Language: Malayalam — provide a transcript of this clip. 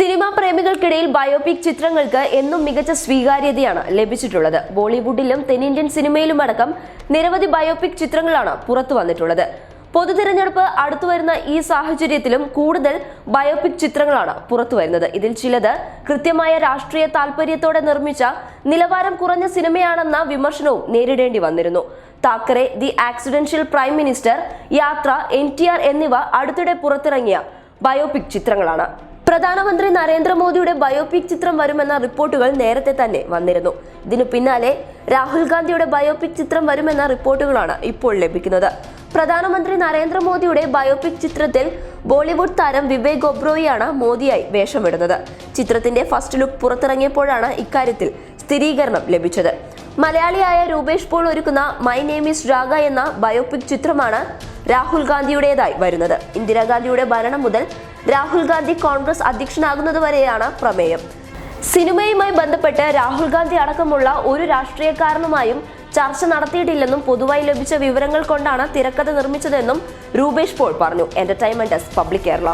സിനിമാ പ്രേമികൾക്കിടയിൽ ബയോപിക് ചിത്രങ്ങൾക്ക് എന്നും മികച്ച സ്വീകാര്യതയാണ് ലഭിച്ചിട്ടുള്ളത്. ബോളിവുഡിലും തെന്നിന്ത്യൻ സിനിമയിലുമടക്കം നിരവധി ബയോപിക് ചിത്രങ്ങളാണ് പുറത്തു വന്നിട്ടുള്ളത്. പൊതു തിരഞ്ഞെടുപ്പ് അടുത്തു വരുന്ന ഈ സാഹചര്യത്തിലും കൂടുതൽ ബയോപിക് ചിത്രങ്ങളാണ് പുറത്തു വരുന്നത്. ഇതിൽ ചിലത് കൃത്യമായ രാഷ്ട്രീയ താല്പര്യത്തോടെ നിർമ്മിച്ച നിലവാരം കുറഞ്ഞ സിനിമയാണെന്ന വിമർശനവും നേരിടേണ്ടി വന്നിരുന്നു. Thackeray the accidental prime minister Yatra N എന്നിവ അടുത്തിടെ പുറത്തിറങ്ങിയ ബയോപിക് ചിത്രങ്ങളാണ്. പ്രധാനമന്ത്രി നരേന്ദ്രമോദിയുടെ ബയോപിക് ചിത്രം വരുമെന്ന റിപ്പോർട്ടുകൾ നേരത്തെ തന്നെ വന്നിരുന്നു. ഇതിനു പിന്നാലെ രാഹുൽ ഗാന്ധിയുടെ ബയോപിക് ചിത്രം വരുമെന്ന റിപ്പോർട്ടുകളാണ് ഇപ്പോൾ ലഭിക്കുന്നത്. പ്രധാനമന്ത്രി നരേന്ദ്രമോദിയുടെ ബയോപിക് ചിത്രത്തിൽ ബോളിവുഡ് താരം വിവേക് ഒബ്രോയിയാണ് മോദിയായി വേഷമിടുന്നത്. ചിത്രത്തിന്റെ ഫസ്റ്റ് ലുക്ക് പുറത്തിറങ്ങിയപ്പോഴാണ് ഇക്കാര്യത്തിൽ സ്ഥിരീകരണം ലഭിച്ചത്. മലയാളിയായ രൂപേഷ് പോൾ ഒരുക്കുന്ന മൈ നെയിം ഈസ് രാഗ എന്ന ബയോപിക് ചിത്രമാണ് രാഹുൽ ഗാന്ധിയുടേതായി വരുന്നത്. ഇന്ദിരാഗാന്ധിയുടെ ഭരണം മുതൽ രാഹുൽ ഗാന്ധി കോൺഗ്രസ് അധ്യക്ഷനാകുന്നതുവരെയാണ് പ്രമേയം. സിനിമയുമായി ബന്ധപ്പെട്ട് രാഹുൽ ഗാന്ധി അടക്കമുള്ള ഒരു രാഷ്ട്രീയക്കാരനുമായും ചർച്ച നടത്തിയിട്ടില്ലെന്നും പൊതുവായി ലഭിച്ച വിവരങ്ങൾ കൊണ്ടാണ് തിരക്കഥ നിർമ്മിച്ചതെന്നും രൂപേഷ് പോൾ പറഞ്ഞു. Entertainment desk public Kerala